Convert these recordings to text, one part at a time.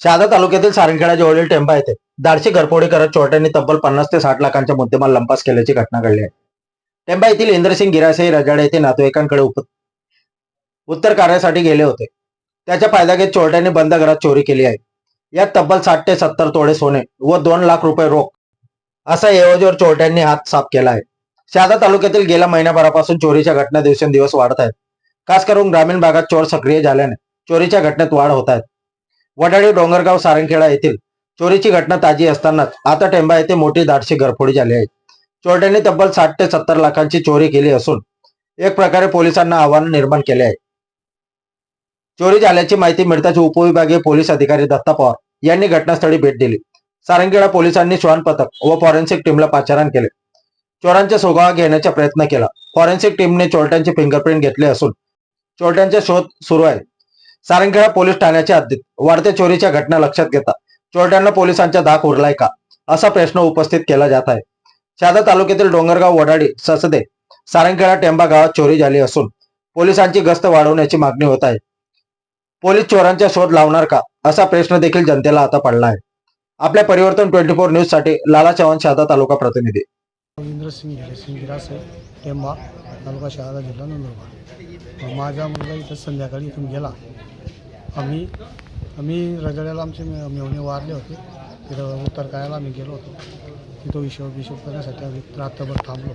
शहादा तालुक्यातील सारंगखेडा जवळील टेंबा येथे दाडशी घरफोडी करत चोरट्यांनी तब्बल पन्नास ते साठ लाखांच्या मुद्देमाल लंपास केल्याची घटना घडली आहे. टेंबा येथील इंद्रसिंग गिरासाई रजाडे येथे नातेवाईकांकडे उप उत्तर कार्यासाठी गेले होते. त्याच्या फायदा घेत चोरट्यांनी बंद घरात चोरी केली आहे. यात तब्बल साठ ते सत्तर तोडे सोने व दोन लाख रुपये रोख असा ऐवजीवर चोरट्यांनी हात साफ केला आहे. शहादा तालुक्यातील गेल्या महिन्याभरापासून चोरीच्या घटना दिवसेंदिवस वाढत आहेत. खास करून ग्रामीण भागात चोर सक्रिय झाल्याने चोरीच्या घटनेत वाढ होत आहेत वडाळी डोंगरगाव सारंगखेडा येथील चोरीची घटना ताजी असतानाच आता टेंबा येथे मोठी दाटशी घरफोडी झाली आहे. चोरट्यांनी तब्बल साठ ते सत्तर लाखांची चोरी केली असून एक प्रकारे पोलिसांना आव्हान निर्माण केले आहे. चोरी झाल्याची माहिती मिळताच उपविभागीय पोलीस अधिकारी दत्ता पवार यांनी घटनास्थळी भेट दिली. सारंगखेडा पोलिसांनी श्वान पथक व फॉरेन्सिक टीमला पाचारण केले. चोरांचा सोगावा घेण्याचा प्रयत्न केला. फॉरेन्सिक टीमने चोरट्यांचे फिंगरप्रिंट घेतले असून चोरट्यांचा शोध सुरू आहे. सारंगखेडा पोलीस ठाण्याच्या हद्दीत वाढत्या चोरीच्या घटना लक्षात घेता. चोरट्यांना पोलिसांचा धाक उरलाय का? असा प्रश्न उपस्थित केला जात आहे. शहादा तालुक्यातील डोंगरगाव वडाडी ससदे सारंगखेडा टेंबा गावात चोरी झाली असून पोलिसांची गस्त वाढवण्याची मागणी होत आहे. पोलीस चोरांचा शोध लावणार का? असा प्रश्न देखील जनतेला आता पडला आहे. आपल्या परिवर्तन ट्वेंटी फोर न्यूजसाठी लाला चव्हाण शहादा तालुका प्रतिनिधी. रवींद्र सिंग सिंग टेंबा तालुका शहादा जिल्हा नंदुरबार. माझा मुलगा इथं संध्याकाळी इथून गेला. आम्ही आम्ही रजड्याला आमचे मेवणे वारले होते. तिथं उत्तर करायला आम्ही गेलो होतो. तिथं हिशोब हिशोब करण्यासाठी आम्ही रात्रभर थांबलो.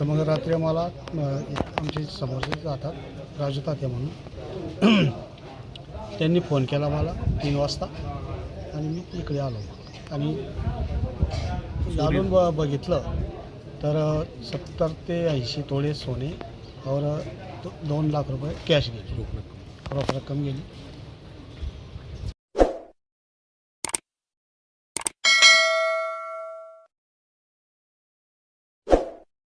तर मग रात्री आम्हाला एक आमचे समोरचे जातात राजू तात्या म्हणून. त्यांनी फोन केला मला तीन वाजता आणि मी इकडे आलो. आणि घालून ब बघितलं तर सत्तर ते ऐंशी तोळे सोने और दोन लाख रुपये कॅश गेली रोख रक्कम गेली